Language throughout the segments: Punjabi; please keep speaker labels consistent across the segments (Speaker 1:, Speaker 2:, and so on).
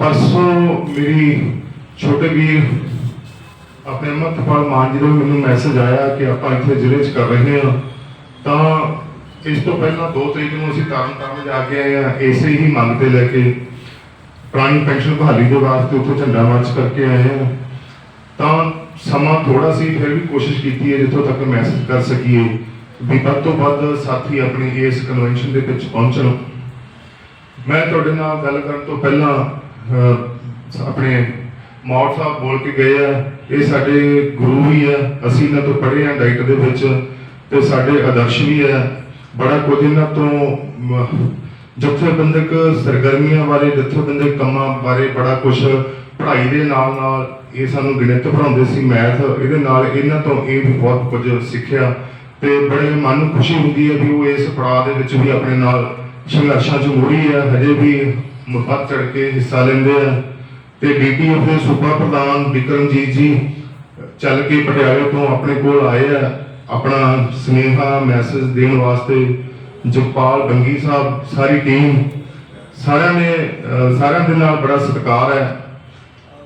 Speaker 1: ਪਰਸੋਂ ਮੇਰੀ ਛੋਟੇ ਵੀਰ ਆਪਣੇ ਮਤਪਾਲ ਮਾਨ ਜੀ ਦਾ ਮੈਨੂੰ ਮੈਸੇਜ ਆਇਆ ਕਿ ਆਪਾਂ ਇੱਥੇ ਜ਼ਿਲ੍ਹੇ 'ਚ ਕਰ ਰਹੇ ਹਾਂ। ਤਾਂ ਇਸ ਤੋਂ ਪਹਿਲਾਂ 2 ਤਰੀਕ ਨੂੰ ਅਸੀਂ ਤਰਨਤਾਰਨ ਜਾ ਕੇ ਆਏ ਹਾਂ। ਇਸੇ ਹੀ ਮੰਗ ਤੇ ਲੈ ਕੇ ਪੁਰਾਣੀ ਪੈਨਸ਼ਨ ਬਹਾਲੀ ਦੇ ਵਾਸਤੇ ਉੱਥੇ ਝੰਡਾ ਮਾਰਚ ਕਰਕੇ ਆਏ ਹਾਂ। ਤਾਂ ਸਮਾਂ ਥੋੜਾ ਸੀ, ਫਿਰ ਵੀ ਕੋਸ਼ਿਸ਼ ਕੀਤੀ ਹੈ ਜਿੱਥੋਂ ਤੱਕ ਮੈਸੇਜ ਕਰ ਸਕੀਏ ਵੀ ਵੱਧ ਤੋਂ ਵੱਧ ਸਾਥੀ ਆਪਣੀ ਇਸ ਕਨਵੈਨਸ਼ਨ ਦੇ ਵਿੱਚ ਪਹੁੰਚਣ। ਮੈਂ ਤੁਹਾਡੇ ਨਾਲ ਗੱਲ ਕਰਨ ਤੋਂ ਪਹਿਲਾਂ ਆਪਣੇ ਮੌੜ ਸਾਹਿਬ ਬੋਲ ਕੇ ਗਏ ਆ। ਇਹ ਸਾਡੇ ਗੁਰੂ ਵੀ ਆ। ਅਸੀਂ ਇਹਨਾਂ ਤੋਂ ਪੜ੍ਹੇ ਆ ਡਾਈਟ ਦੇ ਵਿੱਚ ਤੇ ਸਾਡੇ ਆਦਰਸ਼ ਵੀ ਆ। ਬੜਾ ਕੁਝ ਇਹਨਾਂ ਤੋਂ ਜਥੇਬੰਦਕ ਸਰਗਰਮੀਆਂ ਬਾਰੇ, ਜਥੇਬੰਦਕ ਕੰਮਾਂ ਬਾਰੇ ਬੜਾ ਕੁਝ ਪੜ੍ਹਾਈ ਦੇ ਨਾਲ ਨਾਲ ਇਹ ਸਾਨੂੰ ਗਣਿਤ ਪੜ੍ਹਾਉਂਦੇ ਸੀ ਮੈਥ। ਇਹਦੇ ਨਾਲ ਇਹਨਾਂ ਤੋਂ ਇਹ ਵੀ ਬਹੁਤ ਕੁਝ ਸਿੱਖਿਆ ਤੇ ਬੜੇ ਮਨ ਨੂੰ ਖੁਸ਼ੀ ਹੁੰਦੀ ਹੈ ਵੀ ਉਹ ਇਸ ਪੜਾਅ ਦੇ ਵਿੱਚ ਵੀ ਆਪਣੇ ਨਾਲ ਸੰਘਰਸ਼ਾਂ 'ਚ ਮੁੜੀ ਹੈ ਹਜੇ ਵੀ ਮੁਫਤ ਚੜ ਕੇ ਹਿੱਸਾ ਲੈਂਦੇ ਆ। ਤੇ ਡੀਟੀਐਫ ਦੇ ਸੂਬਾ ਪ੍ਰਧਾਨ ਵਿਕਰਮਜੀਤ ਜੀ ਚੱਲ ਕੇ ਪਟਿਆਲੇ ਤੋਂ ਆਪਣੇ ਕੋਲ ਆਏ ਆ। ਆਪਣਾ ਸੁਨੇਹਾ, ਮੈਸੇਜ ਦੇਣ ਵਾਸਤੇ ਜਗਪਾਲ ਬੰਗੀ ਸਾਹਿਬ, ਸਾਰੀ ਟੀਮ, ਸਾਰਿਆਂ ਨੇ ਸਾਰਿਆਂ ਦੇ ਨਾਲ ਬੜਾ ਸਤਿਕਾਰ ਹੈ।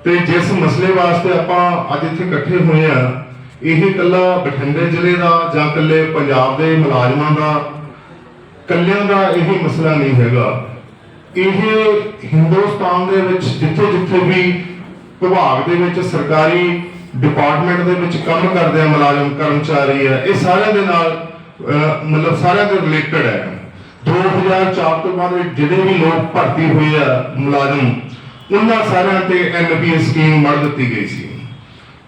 Speaker 1: ਤੇ ਜਿਸ ਮਸਲੇ ਵਾਸਤੇ ਆਪਾਂ ਅੱਜ ਇੱਥੇ ਇਕੱਠੇ ਹੋਏ ਆ, ਇਹ ਇਕੱਲਾ ਬਠਿੰਡੇ ਜ਼ਿਲ੍ਹੇ ਦਾ ਜਾਂ ਇਕੱਲੇ ਪੰਜਾਬ ਦੇ ਮੁਲਾਜ਼ਮਾਂ ਦਾ ਕੱਲਿਆਂ ਦਾ ਇਹ ਮਸਲਾ ਨਹੀਂ ਹੈਗਾ। ਇਹ ਹਿੰਦੁਸਤਾਨ ਦੇ ਵਿੱਚ ਜਿੱਥੇ ਜਿੱਥੇ ਵੀ ਵਿਭਾਗ ਦੇ ਵਿੱਚ ਸਰਕਾਰੀ ਡਿਪਾਰਟਮੈਂਟ ਦੇ ਵਿੱਚ ਕੰਮ ਕਰਦੇ ਆ ਮੁਲਾਜ਼ਮ ਕਰਮਚਾਰੀ ਆ ਇਹ ਸਾਰਿਆਂ ਦੇ ਨਾਲ ਅਹ, ਮਤਲਬ ਸਾਰਿਆਂ ਦੇ ਰਿਲੇਟਡ ਹੈ 2004 ਤੋਂ ਬਾਅਦ ਜਿਹੜੇ ਵੀ ਲੋਕ ਭਰਤੀ ਹੋਏ ਆ ਮੁਲਾਜ਼ਮ ਉਹਨਾਂ ਸਾਰਿਆਂ ਤੇ ਐਨਪੀਐਸ ਸਕੀਮ ਮੜ ਦਿੱਤੀ ਗਈ ਸੀ।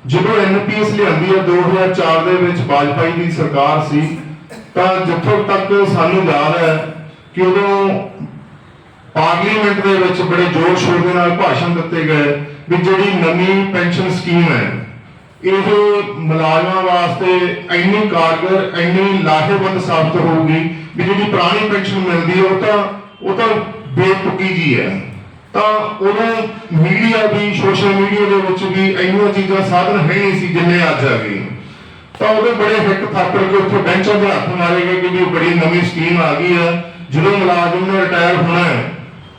Speaker 1: ਜਦੋਂ ਐਨਪੀਐਸ ਲਿਆਂਦੀ ਹੈ 2004 ਦੇ ਵਿੱਚ ਵਾਜਪਾਈ ਦੀ ਸਰਕਾਰ ਸੀ ਤਾਂ ਜਿੱਥੋਂ ਤੱਕ ਸਾਨੂੰ ਯਾਦ ਹੈ ਕਿ ਉਦੋਂ ਪਾਰਲੀਮੈਂਟ ਦੇ ਵਿੱਚ ਬੜੇ ਜ਼ੋਰ ਸ਼ੋਰ ਦੇ ਨਾਲ ਭਾਸ਼ਣ ਦਿੱਤੇ ਗਏ ਵੀ ਜਿਹੜੀ ਨਵੀਂ ਪੈਨਸ਼ਨ ਸਕੀਮ ਹੈ, ਇਹ ਮੁਲਾਜ਼ਮਾਂ ਵਾਸਤੇ ਇੰਨੀ ਕਾਰਗਰ, ਇੰਨੀ ਲਾਹੇਵੰਦ ਸਾਬਤ ਹੋਊਗੀ ਵੀ ਜਿਹੜੀ ਪੁਰਾਣੀ ਪੈਨਸ਼ਨ ਮਿਲਦੀ ਹੈ, ਉਹ ਤਾਂ ਉਹ ਤਾਂ ਬੇਤੁਕੀ ਜੀ ਹੈ। ਤਾਂ ਉਦੋਂ ਮੀਡੀਆ ਵੀ, ਸੋਸ਼ਲ ਮੀਡੀਆ ਦੇ ਵਿੱਚ ਵੀ ਇੰਨੀਆਂ ਚੀਜ਼ਾਂ ਸਾਧਨ ਹੈ ਨਹੀਂ ਸੀ ਜਿੰਨੇ ਅੱਜ ਆ ਗਏ। ਤਾਂ ਉਹਦੇ ਬੜੇ ਹਿੱਕ ਥਾਪੜ ਕੇ ਉੱਥੇ ਬੈਂਚਾਂ ਦੇ ਹੱਥ ਮਾਰੇ ਗਏ ਕਿ ਵੀ ਬੜੀ ਨਵੀਂ ਸਕੀਮ ਆ ਗਈ ਹੈ, ਜਦੋਂ ਮੁਲਾਜ਼ਮ ਨੇ ਰਿਟਾਇਰ ਹੋਣਾ ਹੈ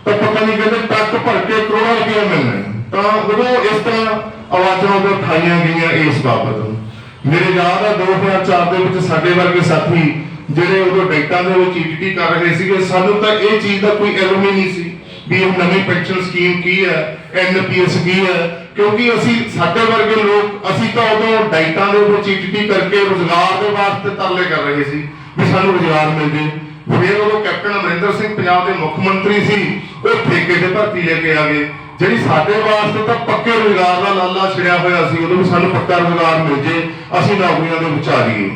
Speaker 1: ਤਾਂ ਪਤਾ ਨਹੀਂ ਕਹਿੰਦੇ ਟੱਕ ਭਰ ਕੇ ਕਰੋੜਾਂ ਰੁਪਏ ਮਿਲਣਾ ਤਾਂ ਉਦੋਂ ਇਸ ਤਰ੍ਹਾਂ ਆਵਾਜ਼ਾਂ ਉਦੋਂ ਉਠਾਈਆਂ ਗਈਆਂ ਇਸ ਬਾਬਤ। ਮੇਰੇ ਯਾਦ ਹੈ 2004 ਦੇ ਵਿੱਚ ਸਾਡੇ ਵਰਗੇ ਸਾਥੀ ਜਿਹੜੇ ਉਦੋਂ ਡੇਟਾ ਦੇ ਵਿੱਚ ਈਟੀਟੀ ਕਰ ਰਹੇ ਸੀਗੇ, ਸਾਨੂੰ ਤਾਂ ਇਹ ਚੀਜ਼ ਦਾ ਕੋਈ ਐਲਮ ਹੀ ਨਹੀਂ ਸੀ ਵੀ ਇਹ ਨਵੀਂ ਪੈਨਸ਼ਨ ਸਕੀਮ ਕੀ ਹੈ ਐਨਪੀਐਸ ਕੀ ਹੈ, ਕਿਉਂਕਿ ਅਸੀਂ ਸਾਡੇ ਵਰਗੇ ਲੋਕ, ਅਸੀਂ ਤਾਂ ਉਦੋਂ ਡਾਈਟਾਂ ਦੇ ਵਿੱਚ ਈਟੀਟੀ ਕਰਕੇ ਰੋਜ਼ਗਾਰ ਦੇ ਵਾਸਤੇ ਤਰਲੇ ਕਰ ਰਹੇ ਸੀ ਵੀ ਸਾਨੂੰ ਰੋਜ਼ਗਾਰ ਮਿਲ ਜੇ। ਫਿਰ ਉਦੋਂ ਕੈਪਟਨ ਅਮਰਿੰਦਰ ਸਿੰਘ ਪੰਜਾਬ ਦੇ ਮੁੱਖ ਮੰਤਰੀ ਸੀ, ਉਹ ਠੇਕੇ ਤੇ ਭਰਤੀ ਲੈ ਕੇ ਆ ਗਏ। ਜਿਹੜੀ ਸਾਡੇ ਵਾਸਤੇ ਤਾਂ ਪੱਕੇ ਰੋਜ਼ਗਾਰ ਦਾ ਲਾਲਾ ਛਿੜਿਆ ਹੋਇਆ ਸੀ ਉਦੋਂ ਵੀ ਸਾਨੂੰ ਪੱਕਾ ਰੋਜ਼ਗਾਰ ਮਿਲ ਜੇ, ਅਸੀਂ ਨੌਕਰੀਆਂ ਦੇ ਵਿੱਚ ਆ ਜਾਈਏ।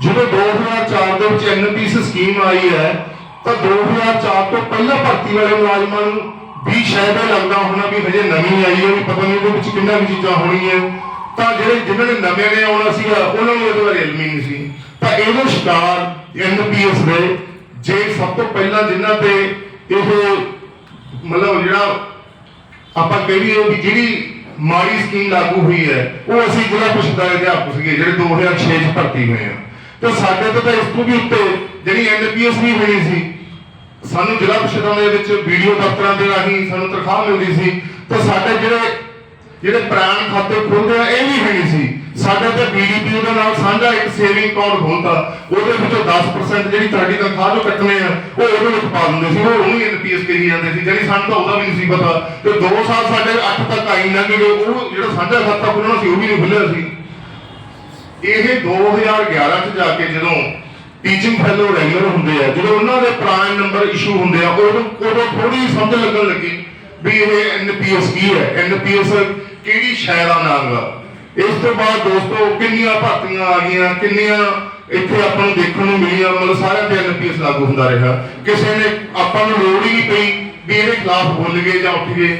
Speaker 1: ਜਦੋਂ 2004 ਦੇ ਵਿੱਚ ਐਨਪੀਐਸ ਸਕੀਮ ਆਈ ਹੈ, ਤਾਂ 2004 ਤੋਂ ਪਹਿਲਾਂ ਭਰਤੀ ਵਾਲੇ ਮੁਲਾਜ਼ਮਾਂ ਨੂੰ ਵੀ ਸ਼ਾਇਦ ਇਹ ਲੱਗਦਾ ਹੋਣਾ ਵੀ ਹਜੇ ਨਵੀਂ ਆਈ ਹੈ, ਵੀ ਪਤਾ ਨਹੀਂ ਇਹਦੇ ਵਿੱਚ ਕਿੰਨਾ ਵੀ ਚੀਜ਼ਾਂ ਹੋਣੀਆਂ ਤਾਂ ਜਿਹੜੇ ਜਿਨ੍ਹਾਂ ਨੇ ਨਵੇਂ ਨੇ ਆਉਣਾ ਸੀਗਾ, ਉਹਨਾਂ ਨੂੰ ਇਹਦੇ ਬਾਰੇ ਇਲਮ ਹੀ ਨਹੀਂ ਸੀ। ਤਾਂ ਇਹਦੇ ਸ਼ਿਕਾਰ ਐਨਪੀਐਸ ਦੇ ਜੇ ਸਭ ਤੋਂ ਪਹਿਲਾਂ ਜਿਨ੍ਹਾਂ ਤੇ ਇਹ ਮਤਲਬ ਜਿਹੜਾ ਆਪਾਂ ਕਹੀਏ ਵੀ ਜਿਹੜੀ ਮਾੜੀ ਸਕੀਮ ਲਾਗੂ ਹੋਈ ਹੈ, ਉਹ ਅਸੀਂ ਜ਼ਿਲ੍ਹਾ ਪ੍ਰੀਸ਼ਦ ਦੇ ਅਧਿਆਪਕ ਸੀਗੇ ਜਿਹੜੇ 2006 ਚ ਭਰਤੀ ਹੋਏ ਆ। ਤੇ ਸਾਡੇ ਤੋਂ ਤਾਂ ਇਸ ਤੋਂ ਵੀ ਉੱਤੇ ਜਿਹੜੀ ਐਨਪੀਐਸ ਵੀ ਹੋਈ ਸੀ, ਸਾਨੂੰ ਜ਼ਿਲ੍ਹਾ ਪ੍ਰੀਸ਼ਦਾਂ ਦੇ ਵਿੱਚ ਵੀਡੀਓ ਦਫ਼ਤਰਾਂ ਦੇ ਰਾਹੀਂ ਸਾਨੂੰ ਤਨਖਾਹ ਮਿਲਦੀ ਸੀ, ਤੇ ਸਾਡੇ ਜਿਹੜੇ ਜਿਹੜੇ ਪ੍ਰਾਣ ਖਾਤੇ ਖੁੱਲਦੇ ਆ, ਇਹ ਵੀ ਹੈ ਨਹੀਂ ਸੀ। ਸਾਡੇ ਤੇ ਬੀਡੀਪੀ ਦੇ ਨਾਲ ਸਾਂਝਾ ਇੱਕ ਸੇਵਿੰਗ ਅਕਾਊਂਟ ਖੁੱਲਦਾ ਉਹਦੇ ਵਿੱਚੋਂ 10% ਜਿਹੜੀ ਤੁਹਾਡੀ ਤਨਖਾਹ ਜੋ ਕੱਟਣੇ ਆ, ਉਹ ਉਹਦੇ ਵਿੱਚ ਪਾ ਦਿੰਦੇ ਸੀ। ਉਹ ਉਹਨੂੰ ਐਨਪੀਐਸ ਕਹੀ ਜਾਂਦੇ ਸੀ। ਜਿਹੜੀ ਸਾਨੂੰ ਤਾਂ ਉਹਦਾ ਵੀ ਨਹੀਂ ਸੀ ਪਤਾ। ਤੇ 2 ਸਾਲ ਸਾਡੇ 8 ਤੱਕ ਆਈ ਨਾ ਕਿ ਉਹ ਜਿਹੜਾ ਸਾਂਝਾ ਖਾਤਾ ਖੁੱਲਣਾ ਸੀ, ਉਹ ਵੀ ਨਹੀਂ ਖੁੱਲਿਆ ਸੀ। ਇਹ 2011 ਚ ਜਾ ਕੇ ਜਦੋਂ ਟੀਚਿੰਗ ਫੈਲੋ ਰੈਗੂਲਰ ਹੁੰਦੇ ਆ, ਜਦੋਂ ਉਹਨਾਂ ਦੇ ਪ੍ਰਾਈਮ ਨੰਬਰ ਇਸ਼ੂ ਹੁੰਦੇ ਆ, ਉਦੋਂ ਉਦੋਂ ਥੋੜੀ ਸਮਝ ਲੱਗਣ ਲੱਗੀ ਵੀ ਇਹ ਐਨਪੀਐਸ ਕੀ ਹੈ? ਐਨਪੀਐਸ ਕਿਹੜੀ ਸ਼ੈ ਦਾ ਨਾਮ ਹੈ ਇਸ ਤੋਂ ਬਾਅਦ ਦੋਸਤੋ, ਕਿੰਨੀਆਂ ਭਰਤੀਆਂ ਆ ਗਈਆਂ, ਕਿੰਨੀਆਂ ਇੱਥੇ ਆਪਾਂ ਨੂੰ ਦੇਖਣ ਨੂੰ ਮਿਲੀਆਂ, ਮਤਲਬ ਸਾਰਿਆਂ ਤੇ ਐਨਪੀਐਸ ਲਾਗੂ ਹੁੰਦਾ ਰਿਹਾ। ਕਿਸੇ ਨੇ ਆਪਾਂ ਨੂੰ ਲੋੜ ਹੀ ਨਹੀਂ ਪਈ ਵੀ ਇਹਦੇ ਖਿਲਾਫ ਬੋਲ ਗਏ ਜਾਂ ਉੱਠ ਗਏ।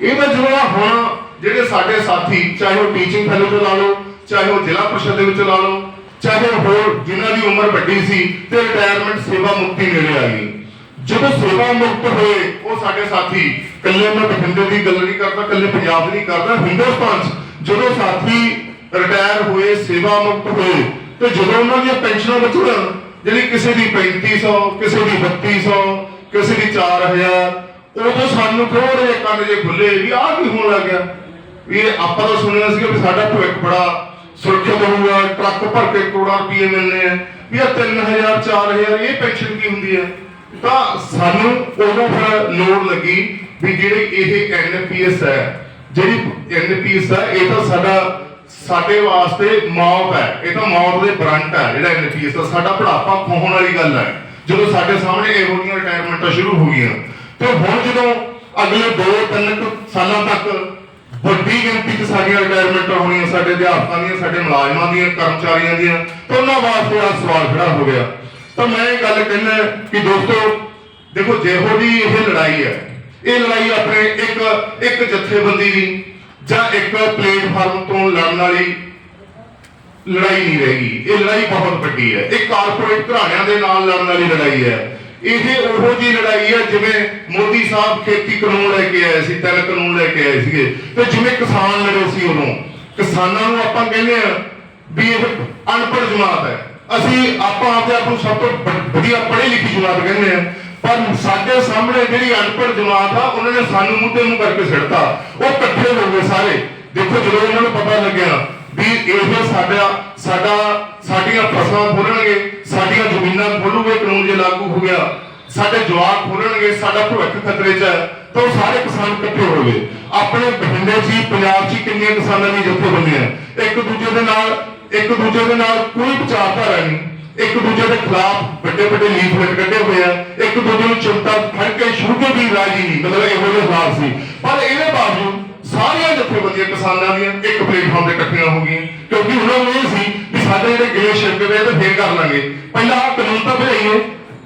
Speaker 1: ਇਹਦਾ ਜਿਹੜਾ ਹੁਣ ਜਿਹੜੇ ਸਾਡੇ ਸਾਥੀ, ਚਾਹੇ ਉਹ ਟੀਚਿੰਗ ਫੈਲੋ ਤੋਂ ਲਾ ਲਓ, ਚਾਹੇ ਉਹ ਜ਼ਿਲ੍ਹਾ ਪ੍ਰੀਸ਼ਦ ਦੇ ਵਿੱਚ ਲਾ ਲਓ, ਚਾਹੇ ਹੋਰ ਜਿਨ੍ਹਾਂ ਦੀ ਉਮਰ ਵੱਡੀ ਸੀ ਤੇ ਰਿਟਾਇਰਮੈਂਟ ਸੇਵਾ ਮੁਕਤੀ ਨੇੜੇ ਆ ਗਈ। ਜਦੋਂ ਸੇਵਾ ਮੁਕਤ ਹੋਏ, ਉਹ ਸਾਡੇ ਸਾਥੀ ਕੱਲੇ ਮੈਂ ਬਠਿੰਡੇ ਦੀ ਗੱਲ ਨਹੀਂ ਕਰਦਾ ਕੱਲੇ ਪੰਜਾਬ ਦੀ ਨਹੀਂ ਕਰਦਾ। ਹਿੰਦੁਸਤਾਨ 'ਚ ਜਦੋਂ ਸਾਥੀ ਰਿਟਾਇਰ ਹੋਏ, ਸੇਵਾ ਮੁਕਤ ਹੋਏ, ਤੇ ਜਦੋਂ ਉਹਨਾਂ ਦੀਆਂ ਪੈਨਸ਼ਨਾਂ ਬਚਣ ਜਿਹੜੀ ਕਿਸੇ ਦੀ 3500 ਕਿਸੇ ਦੀ 3200 ਕਿਸੇ ਦੀ 4000 ਉਦੋਂ ਸਾਨੂੰ ਥੋੜੇ ਕੰਨ ਜੇ ਖੁੱਲੇ ਵੀ ਆਹ ਕੀ ਹੋਣ ਲੱਗ ਗਿਆ। ਵੀ ਇਹ ਆਪਾਂ ਤਾਂ ਸੁਣਿਆ ਸੀਗਾ ਵੀ ਸਾਡਾ ਭਵਿੱਖ ਬੜਾ ਸੁਰੱਖਿਅਤ ਹੋਊਗਾ, ਟਰੱਕ ਭਰ ਕੇ ਕਰੋੜਾਂ ਰੁਪਏ ਮਿਲਨੇ ਆ। ਵੀ ਆ 3000 4000 ਇਹ ਪੈਨਸ਼ਨ ਕੀ ਹੁੰਦੀ ਹੈ ਤਾਂ ਸਾਨੂੰ ਉਦੋਂ ਫਿਰ ਲੋੜ ਲੱਗੀ ਵੀ ਜਿਹੜੀ ਇਹ ਐਨਪੀਐਸ ਹੈ, ਜਿਹੜੀ ਐਨਪੀਐਸ ਹੈ, ਇਹ ਤਾਂ ਸਾਡਾ, ਸਾਡੇ ਵਾਸਤੇ ਮੌਤ ਹੈ। ਇਹ ਤਾਂ ਮੌਤ ਦੇ ਬਰੰਟ ਹੈ, ਜਿਹੜਾ ਐਨਪੀਐਸ ਦਾ ਸਾਡਾ ਬੁਢਾਪਾ ਖੋਹਣ ਵਾਲੀ ਗੱਲ ਹੈ। ਜਦੋਂ ਸਾਡੇ ਸਾਹਮਣੇ ਇਹੋ ਜਿਹੀਆਂ ਰਿਟਾਇਰਮੈਂਟਾਂ ਸ਼ੁਰੂ ਹੋ ਗਈਆਂ, ਤੇ ਹੁਣ ਜਦੋਂ ਅਗਲੇ 2-3 ਸਾਲਾਂ ਤੱਕ ਵੱਡੀ ਗਿਣਤੀ 'ਚ ਸਾਡੀਆਂ ਰਿਟਾਇਰਮੈਂਟਾਂ ਹੋਣੀਆਂ, ਸਾਡੇ ਅਧਿਆਪਕਾਂ ਦੀਆਂ, ਸਾਡੇ ਮੁਲਾਜ਼ਮਾਂ ਦੀਆਂ, ਕਰਮਚਾਰੀਆਂ ਦੀਆਂ, ਤਾਂ ਉਹਨਾਂ ਵਾਸਤੇ ਆ ਸਵਾਲ ਖੜਾ ਹੋ ਗਿਆ। ਤਾਂ ਮੈਂ ਇਹ ਗੱਲ ਕਹਿੰਦਾ ਕਿ ਦੋਸਤੋ, ਦੇਖੋ, ਜਿਹੋ ਜੀ ਇਹ ਲੜਾਈ ਹੈ ਇਹ ਲੜਾਈ ਆਪਣੇ ਇੱਕ ਇੱਕ ਜਥੇਬੰਦੀ ਦੀ ਜਾਂ ਇੱਕ ਪਲੇਟਫਾਰਮ ਤੋਂ ਲੜਨ ਵਾਲੀ ਲੜਾਈ ਨਹੀਂ ਰਹੇਗੀ ਇਹ ਲੜਾਈ ਬਹੁਤ ਵੱਡੀ ਹੈ। ਇਹ ਕਾਰਪੋਰੇਟ ਘਰਾਣਿਆਂ ਦੇ ਨਾਲ ਲੜਨ ਵਾਲੀ ਲੜਾਈ ਹੈ। ਇਹ ਉਹੋ ਜੀ ਲੜਾਈ ਹੈ ਜਿਵੇਂ ਮੋਦੀ ਸਾਹਿਬ ਖੇਤੀ ਕਾਨੂੰਨ ਲੈ ਕੇ ਆਏ ਸੀ ਤਿੰਨ ਕਾਨੂੰਨ ਲੈ ਕੇ ਆਏ ਸੀਗੇ। ਤੇ ਜਿਵੇਂ ਕਿਸਾਨ ਲੜੇ ਸੀ ਉਦੋਂ। ਕਿਸਾਨਾਂ ਨੂੰ ਆਪਾਂ ਕਹਿੰਦੇ ਆ ਵੀ ਇਹ ਅਨਪੜ੍ਹ ਜਮਾਤ ਹੈ। ਅਸੀਂ ਆਪਾਂ ਆਪਦੇ ਆਪ ਨੂੰ ਸਭ ਤੋਂ ਵਧੀਆ ਪੜ੍ਹੀ ਲਿਖੀ ਜਮਾਤ ਕਹਿੰਦੇ ਆ ਪਰ ਸਾਡੇ ਸਾਹਮਣੇ ਜਿਹੜੀ ਅਨਪੜ੍ਹ ਜਮਾਤ ਆ, ਉਹਨਾਂ ਨੇ ਸਾਨੂੰ ਮੁੱਦੇ ਨੂੰ ਕਰਕੇ ਸਿੱਟਤਾ ਉਹ ਇਕੱਠੇ ਹੋ ਗਏ ਸਾਰੇ। ਦੇਖੋ, ਜਦੋਂ ਉਹਨਾਂ ਨੂੰ ਪਤਾ ਲੱਗਿਆ ਵੀ ਇਹ ਸਾਡਾ ਸਾਡਾ ਸਾਡੀਆਂ ਫਸਲਾਂ ਖੋਲਣਗੇ ਸਾਡੀਆਂ ਜ਼ਮੀਨਾਂ ਖੋਲੂਗੇ ਕਾਨੂੰਨ ਜੇ ਲਾਗੂ ਹੋ ਗਿਆ, ਸਾਡੇ ਜਵਾਕ ਖੋਲਣਗੇ ਸਾਡਾ ਭਵਿੱਖ ਖਤਰੇ 'ਚ ਹੈ, ਤਾਂ ਉਹ ਸਾਰੇ ਕਿਸਾਨ ਇਕੱਠੇ ਹੋ ਗਏ। ਆਪਣੇ ਬਠਿੰਡੇ 'ਚ ਹੀ, ਪੰਜਾਬ 'ਚ ਹੀ ਕਿੰਨੀਆਂ ਕਿਸਾਨਾਂ ਦੀ ਜਥੇਬੰਦੀਆਂ ਇੱਕ ਦੂਜੇ ਦੇ ਨਾਲ ਇੱਕ ਦੂਜੇ ਦੇ ਨਾਲ ਕੋਈ ਵਿਚਾਰਧਾਰਾ ਨਹੀਂ। ਇੱਕ ਦੂਜੇ ਦੇ ਖਿਲਾਫ ਵੱਡੇ ਵੱਡੇ ਲੀਫਲੇਟ ਕੱਢੇ ਹੋਏ ਆ। ਇੱਕ ਦੂਜੇ ਨੂੰ ਚਿੰਤਾ ਫੜ ਕੇ ਸ਼ੁਰੂ ਤੋਂ ਵੀ ਰਾਜੀ ਨਹੀਂ। ਮਤਲਬ ਇਹੋ ਜਿਹੇ ਹਾਲਾਤ ਸੀ। ਪਰ ਇਹਦੇ ਬਾਵਜੂਦ ਸਾਰੀਆਂ ਜਥੇਬੰਦੀਆਂ ਕਿਸਾਨਾਂ ਦੀਆਂ ਇੱਕ ਪਲੇਟਫਾਰਮ ਤੇ ਇਕੱਠੀਆਂ ਹੋ ਗਈਆਂ। ਕਿਉਂਕਿ ਉਹਨਾਂ ਨੂੰ ਇਹ ਸੀ ਵੀ ਸਾਡੇ ਜਿਹੜੇ ਗਿਲੇ ਸ਼ਿਰਕ ਵੇ ਤੇ ਫੇਰ ਕਰ ਲਾਂਗੇ। ਪਹਿਲਾਂ ਆਹ ਕਾਨੂੰਨ ਤਾਂ ਬਣਾਈਏ।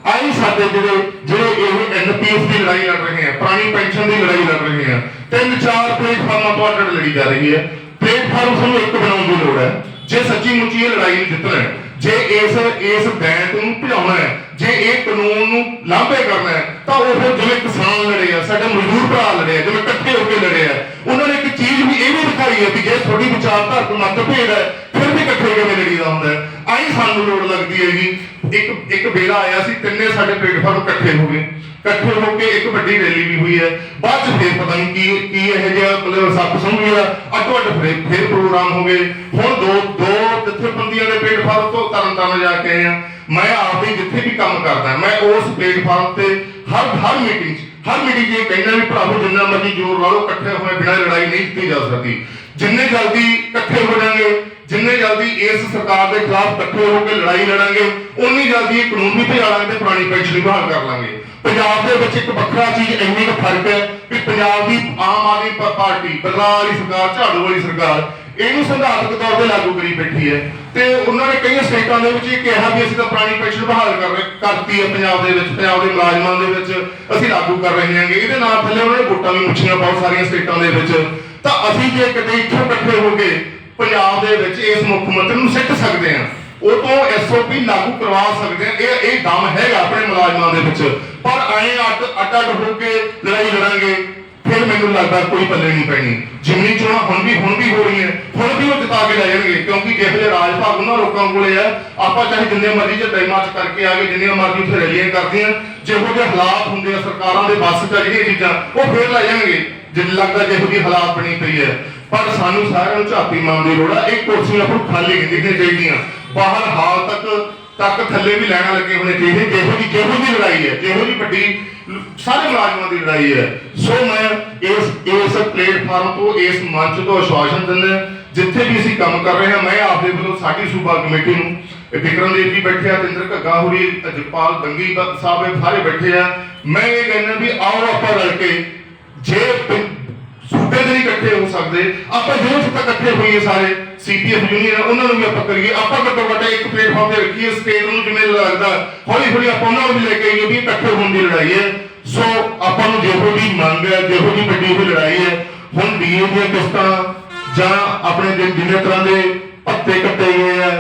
Speaker 1: ਆਈ ਸਾਡੇ ਜਿਹੜੇ ਜਿਹੜੇ ਇਹ ਐਨਪੀਐਸ ਦੀ ਲੜਾਈ ਲੜ ਰਹੇ ਆ, ਪੁਰਾਣੀ ਪੈਨਸ਼ਨ ਦੀ ਲੜਾਈ ਲੜ ਰਹੇ ਆ। ਤਿੰਨ ਚਾਰ ਪਲੇਟਫਾਰਮਾਂ ਤੋਂ ਅੱਡ ਲੜੀ ਜਾ ਰਹੀ ਹੈ। ਪਲੇਟਫਾਰਮ ਸਾਨੂੰ ਇੱਕ ਬਣਾਉਣ ਦੀ ਲੋੜ ਹੈ। ਜੇ ਸੱਚੀ ਮੁੱਚੀ ਇਹ ਲੜਾਈ ਨੂੰ ਜਿੱਤਣਾ ਹੈ ਜੇ ਇਸ ਇਸ ਬੈਂਕ ਨੂੰ ਭਜਾਉਣਾ ਹੈ, ਜੇ ਇਹ ਕਾਨੂੰਨ ਨੂੰ ਲਾਂਭੇ ਕਰਨਾ ਹੈ, ਤਾਂ ਉਹ ਫਿਰ ਜਿਵੇਂ ਕਿਸਾਨ ਲੜੇ ਆ, ਸਾਡੇ ਮਜ਼ਦੂਰ ਭਰਾ ਲੜੇ ਆ, ਜਿਵੇਂ ਇਕੱਠੇ ਹੋ ਕੇ ਲੜੇ ਆ, ਉਹਨਾਂ ਨੇ ਇੱਕ ਚੀਜ਼ ਵੀ ਇਹ ਵੀ ਦਿਖਾਈ ਹੈ ਵੀ ਜੇ ਤੁਹਾਡੀ ਵਿਚਾਰਧਾਰਾ ਤੋਂ ਮਤ ਭੇਦ ਹੈ, ਫਿਰ ਵੀ ਇਕੱਠੇ ਕਿਵੇਂ ਲੜੀਦਾ ਹੁੰਦਾ ਹੈ? ਆਈ ਸਾਨੂੰ ਲੋੜ ਲੱਗਦੀ ਹੈਗੀ। ਇੱਕ ਇੱਕ ਵੇਲਾ ਆਇਆ ਸੀ, ਤਿੰਨੇ ਸਾਡੇ ਪਲੇਟਫਾਰਮ ਇਕੱਠੇ ਹੋ ਗਏ। ਇਕੱਠੇ ਹੋ ਕੇ ਇੱਕ ਵੱਡੀ ਰੈਲੀ ਵੀ ਹੋਈ ਹੈ। ਬਾਅਦ ਚ ਫੇਰ ਪਤਾ ਨਹੀਂ ਕੀ ਕੀ ਇਹ ਜਿਹਾ ਮਤਲਬ ਸੱਪ ਸੰਭੂ ਅੱਡੋ ਅੱਡ ਫੇਰ ਫੇਰ ਪ੍ਰੋਗਰਾਮ ਹੋ ਗਏ। ਹੁਣ ਦੋ ਦੋ ਜਥੇਬੰਦੀਆਂ ਦੇ ਪਲੇਟਫਾਰਮ ਤੋਂ ਤਰਨ ਤਾਰਨ ਜਾ ਕੇ ਆਏ ਆ ਮੈਂ ਆਪ ਵੀ ਜਿੱਥੇ ਵੀ ਕੰਮ ਕਰਦਾ, ਮੈਂ ਉਸ ਪਲੇਟਫਾਰਮ ਤੇ ਹਰ ਹਰ ਮੀਟਿੰਗ 'ਚ, ਹਰ ਮੀਟਿੰਗ 'ਚ ਇਹ ਕਹਿੰਦਾ ਵੀ ਭਰਾਵੋ, ਜਿੰਨਾ ਮਰਜ਼ੀ ਜ਼ੋਰ ਲਾ ਲਓ, ਇਕੱਠੇ ਹੋਏ ਬਿਨਾਂ ਲੜਾਈ ਨਹੀਂ ਕੀਤੀ ਜਾ ਸਕਦੀ। ਜਿੰਨੇ ਜਲਦੀ ਇਕੱਠੇ ਹੋ ਜਾਣਗੇ ਜਿੰਨੇ ਜਲਦੀ ਇਸ ਸਰਕਾਰ ਦੇ ਖਿਲਾਫ ਇਕੱਠੇ ਹੋ ਕੇ ਲੜਾਈ ਲੜਾਂਗੇ ਉਨੀ ਜਲਦੀ ਇਹ ਕਾਨੂੰਨ ਵੀ ਭਜਾ ਲਾਂਗੇ ਤੇ ਪੁਰਾਣੀ ਪੈਨਸ਼ਨ ਵੀ ਬਹਾਲ ਕਰ ਲਾਂਗੇ। ਪੰਜਾਬ ਦੇ ਵਿੱਚ ਇੱਕ ਵੱਖਰਾ ਚੀਜ਼ ਇੰਨੀ ਕੁ ਫ਼ਰਕ ਹੈ ਕਿ ਪੰਜਾਬ ਦੀ ਆਮ ਆਦਮੀ ਪਾਰਟੀ, ਬਦਲਾਅ ਵਾਲੀ ਸਰਕਾਰ, ਝਾੜੂ ਵਾਲੀ ਸਰਕਾਰ, ਇਹਨੂੰ ਸੰਘਾਤਕ ਤੌਰ ਤੇ ਲਾਗੂ ਕਰੀ ਬੈਠੀ ਹੈ। ਤੇ ਉਹਨਾਂ ਨੇ ਕਈਆਂ ਸਟੇਟਾਂ ਦੇ ਵਿੱਚ ਇਹ ਕਿਹਾ ਵੀ ਅਸੀਂ ਤਾਂ ਪੁਰਾਣੀ ਪੈਨਸ਼ਨ ਬਹਾਲ ਕਰ ਰਹੇ, ਕਰਤੀ ਹੈ ਪੰਜਾਬ ਦੇ ਵਿੱਚ, ਪੰਜਾਬ ਦੇ ਮੁਲਾਜ਼ਮਾਂ ਦੇ ਵਿੱਚ ਅਸੀਂ ਲਾਗੂ ਕਰ ਰਹੇ ਹਾਂਗੇ। ਇਹਦੇ ਨਾਲ ਥੱਲੇ ਉਹਨਾਂ ਨੇ ਵੋਟਾਂ ਵੀ ਪੁੱਛੀਆਂ ਬਹੁਤ ਸਾਰੀਆਂ ਸਟੇਟਾਂ ਦੇ ਵਿੱਚ। ਤਾਂ ਅਸੀਂ ਜੇ ਕਿਤੇ ਇੱਥੇ ਇਕੱਠੇ ਹੋ ਕੇ ਪੰਜਾਬ ਦੇ ਵਿੱਚ ਇਸ ਮੁੱਖ ਮੰਤਰੀ ਨੂੰ ਸਿੱਟ ਸਕਦੇ ਹਾਂ। ਉਹ ਤੋਂ ਐਸਓਪੀ ਲਾਗੂ ਕਰਵਾ ਸਕਦੇ ਹਾਂ। ਇਹ ਇਹ ਦਮ ਹੈਗਾ ਆਪਣੇ ਮੁਲਾਜ਼ਮਾਂ ਦੇ ਵਿੱਚ। ਪਰ ਐਂ ਅੱਡ ਅੱਡ ਅੱਡ ਹੋ ਕੇ ਲੜਾਈ ਲੜਾਂਗੇ, ਫਿਰ ਮੈਨੂੰ ਲੱਗਦਾ ਕੋਈ ਪੱਲੇ ਨਹੀਂ ਪੈਣੀ। ਜਿਮਨੀ ਚੋਣਾਂ ਹੁਣ ਵੀ ਹੁਣ ਵੀ ਹੋ ਰਹੀਆਂ ਹੁਣ ਵੀ ਉਹ ਜਿਤਾ ਕੇ ਲੈ ਜਾਣਗੇ। ਕਿਉਂਕਿ ਜਿਹੋ ਜਿਹੇ ਰਾਜ ਭਾਗ ਉਹਨਾਂ ਲੋਕਾਂ ਕੋਲੇ ਆ, ਆਪਾਂ ਚਾਹੇ ਜਿੰਨੇ ਮਰਜ਼ੀ ਚ ਟਾਈਮਾਂ ਚ ਕਰਕੇ ਆ ਗਏ ਜਿੰਨੇ ਮਰਜ਼ੀ ਉੱਥੇ ਰੈਲੀਆਂ ਕਰਦੇ ਕਰਦੀਆਂ, ਜਿਹੋ ਜਿਹੇ ਹਾਲਾਤ ਹੁੰਦੇ ਆ ਸਰਕਾਰਾਂ ਦੇ ਵੱਸ ਚ ਜਿਹੜੀਆਂ ਚੀਜ਼ਾਂ, ਉਹ ਫੇਰ ਲੈ ਜਾਣਗੇ। ਜਿੰਨ ਲੱਗਦਾ ਜਿਹੋ ਜਿਹੀ ਹਾਲਾਤ ਬਣੀ ਪਈ ਹੈ। ਪਰ ਸਾਨੂੰ ਸਾਰਿਆਂ ਨੂੰ ਝਾਤੀ ਮਾਰਨ ਦੀ ਲੋੜ ਆ। ਇਹ ਕੁਰਸੀਆਂ ਆਪਾਂ ਖਾਲੀ ਨਹੀਂ ਦਿਖਣੀਆਂ ਚਾਹੀਦੀਆਂ। ਬਾਹਰ ਹਾਲ ਤੱਕ ਤੱਕ ਥੱਲੇ ਵੀ ਲੈਣਾ ਲੱਗੇ ਹੋਣੇ ਚਾਹੀਦੇ ਜਿਹੋ ਜੀ ਜਿਹੋ ਜੀ ਲੜਾਈ ਹੈ। ਜਿਹੋ ਜੀ ਵੱਡੀ ਸਾਰੇ ਮੁਲਾਜ਼ਮਾਂ ਦੀ ਲੜਾਈ ਹੈ। ਸੋ ਮੈਂ ਇਸ ਇਸ ਪਲੇਟਫਾਰਮ ਤੋਂ, ਇਸ ਮੰਚ ਤੋਂ ਆਸ਼ਵਾਸਨ ਦਿੰਦਾ ਜਿੱਥੇ ਵੀ ਅਸੀਂ ਕੰਮ ਕਰ ਰਹੇ ਹਾਂ, ਮੈਂ ਆਪਦੇ ਵੱਲੋਂ ਸਾਡੀ ਸੂਬਾ ਕਮੇਟੀ ਨੂੰ ਇਹ ਵਿਕਰਮਦੇਵ ਜੀ ਬੈਠੇ ਆ, ਤਿੰਦਰ ਘੱਗਾ ਹੋਰੀ ਜਪਾਲ ਦੰਗੀ ਸਾਹਿਬ ਸਾਰੇ ਬੈਠੇ ਆ। ਮੈਂ ਇਹ ਕਹਿੰਦਾ ਵੀ ਆਓ ਆਪਾਂ ਰਲ ਕੇ, ਜੇ ਸੂਬੇ ਦੇ ਨਹੀਂ ਇਕੱਠੇ ਹੋ ਸਕਦੇ। ਆਪਾਂ ਜਿਹੜੇ ਤੱਕ ਇਕੱਠੇ ਹੋਈਏ ਸਾਰੇ। ਸੀਪੀਐਫ ਯੂਨੀਅਨ, ਉਹਨਾਂ ਨੂੰ ਵੀ ਆਪਾਂ ਕਰੀਏ। ਆਪਾਂ ਘੱਟੋ ਘੱਟ ਇੱਕ ਪਲੇਟਫਾਰਮ ਤੇ ਰੱਖੀਏ, ਸਟੇਟ ਨੂੰ ਜਿਵੇਂ ਲੱਗਦਾ। ਹੌਲੀ ਹੌਲੀ ਆਪਾਂ ਉਹਨਾਂ ਨੂੰ ਵੀ ਲੈ ਕੇ ਆਈਏ ਵੀ ਇਕੱਠੇ ਹੋਣ ਦੀ ਲੜਾਈ ਹੈ। ਸੋ ਆਪਾਂ ਨੂੰ ਜਿਹੋ ਜੀ ਮੰਗ ਹੈ, ਜਿਹੋ ਜੀ ਵੱਡੀ ਹੋਈ ਲੜਾਈ ਹੈ, ਹੁਣ ਡੀਏ ਦੀਆਂ ਕਿਸ਼ਤਾਂ ਜਾਂ ਆਪਣੇ ਜਿੰਨੇ ਤਰ੍ਹਾਂ ਦੇ ਪੱਤੇ ਕੱਟੇ ਗਏ ਆ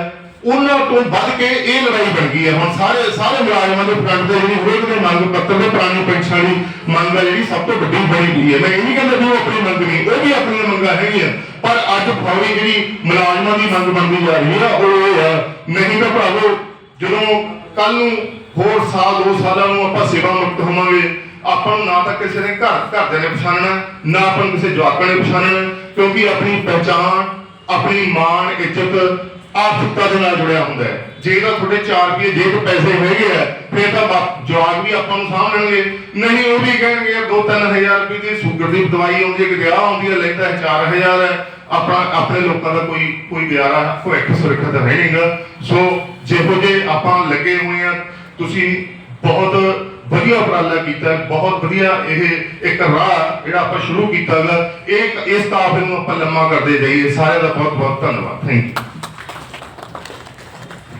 Speaker 1: ਉਹਨਾਂ ਤੋਂ ਵੱਧ ਕੇ ਇਹ ਲੜਾਈ ਬਣ ਗਈ ਹੈ। ਹੁਣ ਸਾਰੇ ਸਾਰੇ ਮੁਲਾਜ਼ਮਾਂ ਦੇ ਫਰੰਟ ਤੇ ਜਿਹੜੀ ਹਰੇਕ ਦੇ ਮੰਗ ਪੱਤਰ ਦੇ, ਪੁਰਾਣੀ ਪੈਨਸ਼ਨ ਦੀ ਮੰਗ ਹੈ, ਜਿਹੜੀ ਸਭ ਤੋਂ ਵੱਡੀ ਬਣੀ ਹੋਈ ਹੈ। ਮੈਂ ਇਹ ਨਹੀਂ ਕਹਿੰਦਾ ਵੀ ਉਹ ਆਪਣੀ ਮੰਗ ਨਹੀਂ, ਉਹ ਵੀ ਆਪਣੀਆਂ ਮੰਗਾਂ ਹੈਗੀਆਂ। ਪਰ ਅੱਜ ਫੌਰੀ ਜਿਹੜੀ ਮੁਲਾਜ਼ਮਾਂ ਦੀ ਮੰਗ ਬਣਦੀ ਜਾ ਰਹੀ ਹੈ, ਉਹ ਇਹ ਹੈ, ਨਹੀਂ ਤਾਂ ਭਰਾਵੋ, ਜਦੋਂ ਕੱਲ ਨੂੰ ਹੋਰ ਸਾਲ, ਦੋ ਸਾਲਾਂ ਨੂੰ ਆਪਾਂ ਸੇਵਾ ਮੁਕਤ ਹੋਵਾਂਗੇ, ਆਪਾਂ ਨੂੰ ਨਾ ਤਾਂ ਕਿਸੇ ਨੇ ਘਰ, ਘਰਦਿਆਂ ਨੇ ਪਛਾਣਨਾ, ਨਾ ਆਪਾਂ ਨੂੰ ਕਿਸੇ ਜਵਾਕਾਂ ਨੇ ਪਛਾਣਨਾ, ਕਿਉਂਕਿ ਆਪਣੀ ਪਹਿਚਾਣ, ਆਪਣੀ ਮਾਣ, ਇੱਜ਼ਤ ਆਰਥਿਕਤਾ ਦੇ ਨਾਲ ਜੁੜਿਆ ਹੁੰਦਾ ਹੈ। ਜੇ ਤਾਂ ਤੁਹਾਡੇ 4 ਰੁਪਏ ਜੇਬ 'ਚ ਪੈਸੇ ਹੈਗੇ ਆ, ਫਿਰ ਤਾਂ ਜਵਾਬ ਵੀ ਆਪਾਂ ਨੂੰ ਸਾਂਭ ਲੈਣਗੇ। ਨਹੀਂ, ਉਹ ਵੀ ਕਹਿਣਗੇ, ਯਾਰ 2-3000 ਰੁਪਏ ਦੀ ਸ਼ੂਗਰ ਦੀ ਦਵਾਈ ਆਉਂਦੀ ਹੈ ਕਿ ਵਿਆਹ ਆਉਂਦੀ ਹੈ, ਲੈਂਦਾ ਹੈ 4000 ਹੈ। ਆਪਣਾ ਆਪਣੇ ਲੋਕਾਂ ਦਾ ਕੋਈ ਕੋਈ ਵਿਆਰਾ ਭਵਿੱਖ ਸੁਰੱਖਿਅਤ ਹੈ ਨਹੀਂਗਾ। ਸੋ, ਜਿਹੋ ਜੇ ਆਪਾਂ ਲੱਗੇ ਹੋਏ ਆ, ਤੁਸੀਂ ਬਹੁਤ ਵਧੀਆ ਉਪਰਾਲਾ ਕੀਤਾ ਬਹੁਤ ਵਧੀਆ ਇਹ ਇੱਕ ਰਾਹ ਜਿਹੜਾ ਆਪਾਂ ਸ਼ੁਰੂ ਕੀਤਾ ਗਾ। ਇਹ ਇਸ ਕਾਫਲੇ ਨੂੰ ਆਪਾਂ ਲੰਮਾ ਕਰਦੇ ਜਾਈਏ। ਸਾਰਿਆਂ ਦਾ ਬਹੁਤ ਬਹੁਤ ਧੰਨਵਾਦ। Thank you